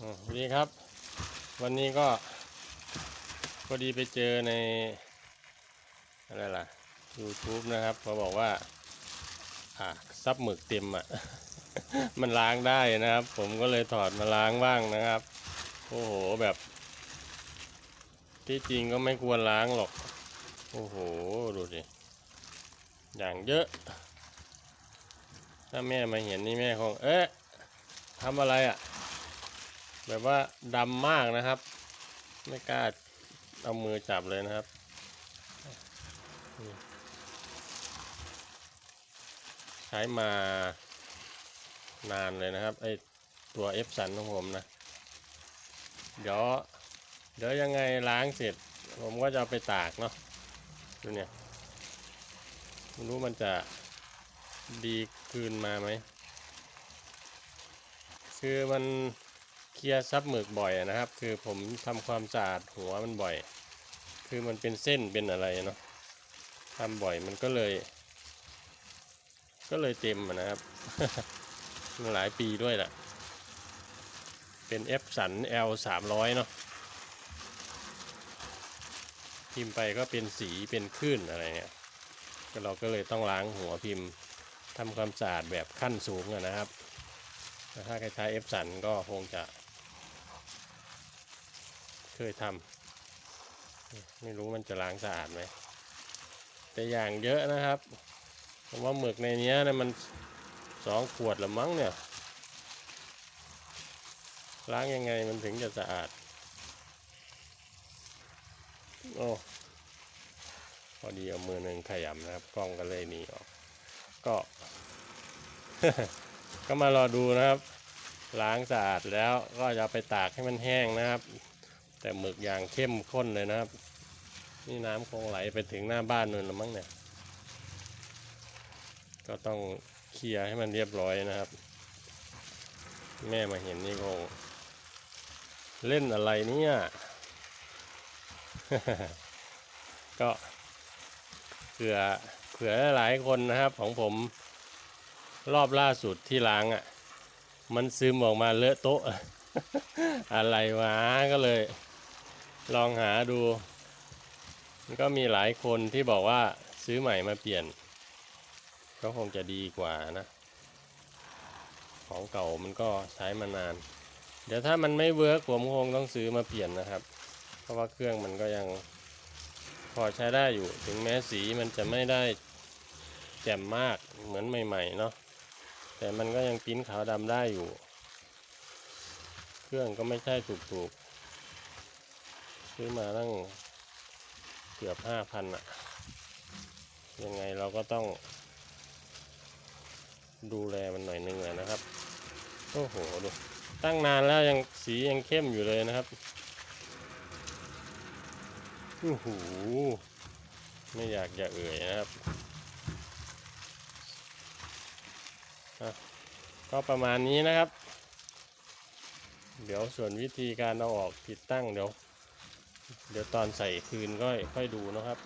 อืมดีครับ วันนี้ก็พอดีไปเจอในอะไรล่ะ YouTube นะครับเขาบอกว่า อ่าซับหมึกเต็มอะ มันล้างได้นะครับ ผมก็เลยถอดมาล้างบ้างนะครับ โอ้โหแบบ ที่จริงก็ไม่ควรล้างหรอก โอ้โห ดูสิอย่างเยอะ ถ้าแม่มาเห็นนี่แม่คงเอ๊ะทำอะไรอะ แบบว่าดำมากนะครับ ไม่กล้าเอามือจับเลยนะครับใช้มานานเลยนะครับไอตัวเอฟสันของผมนะ เดี๋ยวเดี๋ยวยังไงล้างเสร็จ ผมก็จะเอาไปตากเนาะดูเนี่ยไม่รู้มันจะดีคืนมาไหมคือมัน เคลียร์ซับหมึกบ่อยนะครับ คือผมทำความสะอาดหัวมันบ่อย คือมันเป็นเส้นเป็นอะไรเนาะทำบ่อยมันก็เลย ก็เลยเต็มนะครับมันหลายปีด้วยแหละเป็น F สัน L 300เนาะพิมพ์ไปก็เป็นสีเป็นคลื่นอะไรเนี่ยก็เราก็เลยต้องล้างหัวพิมพ์ทำความสะอาดแบบขั้นสูงนะครับ ถ้าใครใช้เอฟสันก็คงจะ เคยทำไม่รู้มันจะล้างสะอาดไหมแต่อย่างเยอะนะครับผมว่าหมึกในนี้เนะมันสองขวดละมั้งเนี่ย ล้างยังไงมันถึงจะสะอาด โอ้พอดีเอามือหนึ่งขยำนะครับ กล้องก็เลยหนีออก ก็ ก็มารอดูนะครับ ล้างสะอาดแล้วก็จะไปตากให้มันแห้งนะครับ แต่หมึกอย่างเข้มข้นเลยนะครับ นี่น้ำคงไหลไปถึงหน้าบ้านนู่นละมั้งเนี่ย ก็ต้องเคลียร์ให้มันเรียบร้อยนะครับ แม่มาเห็นนี่คงเล่นอะไรเนี่ย ก็เผื่อเผื่อหลายคนนะครับของผมรอบล่าสุดที่ล้างอะ่ะ มันซึมออกมาเลอะโต๊ะอะไรวะก็เลย ลองหาดู มันก็มีหลายคนที่บอกว่าซื้อใหม่มาเปลี่ยน ก็คงจะดีกว่านะ ของเก่ามันก็ใช้มานาน เดี๋ยวถ้ามันไม่เวิร์กผมคงต้องซื้อมาเปลี่ยนนะครับ เพราะว่าเครื่องมันก็ยังพอใช้ได้อยู่ถึงแม้สีมันจะไม่ได้แจ่มมากเหมือนใหม่ๆเนาะแต่มันก็ยังปิ้นขาวดำได้อยู่ เครื่องก็ไม่ใช่ถูกๆ ซื้อมาตั้งเกือบห้าพันอะยังไงเราก็ต้อง ดูแลมันหน่อยนึงอะนะครับ โอ้โหดูตั้งนานแล้วยังสียังเข้มอยู่เลยนะครับโอ้โหไม่อยากจะเอ่ยนะครับก็ประมาณนี้นะครับ เดี๋ยวส่วนวิธีการเอาออกติดตั้งเดี๋ยว เดี๋ยวตอนใส่คืนก็ค่อยดูนะครับ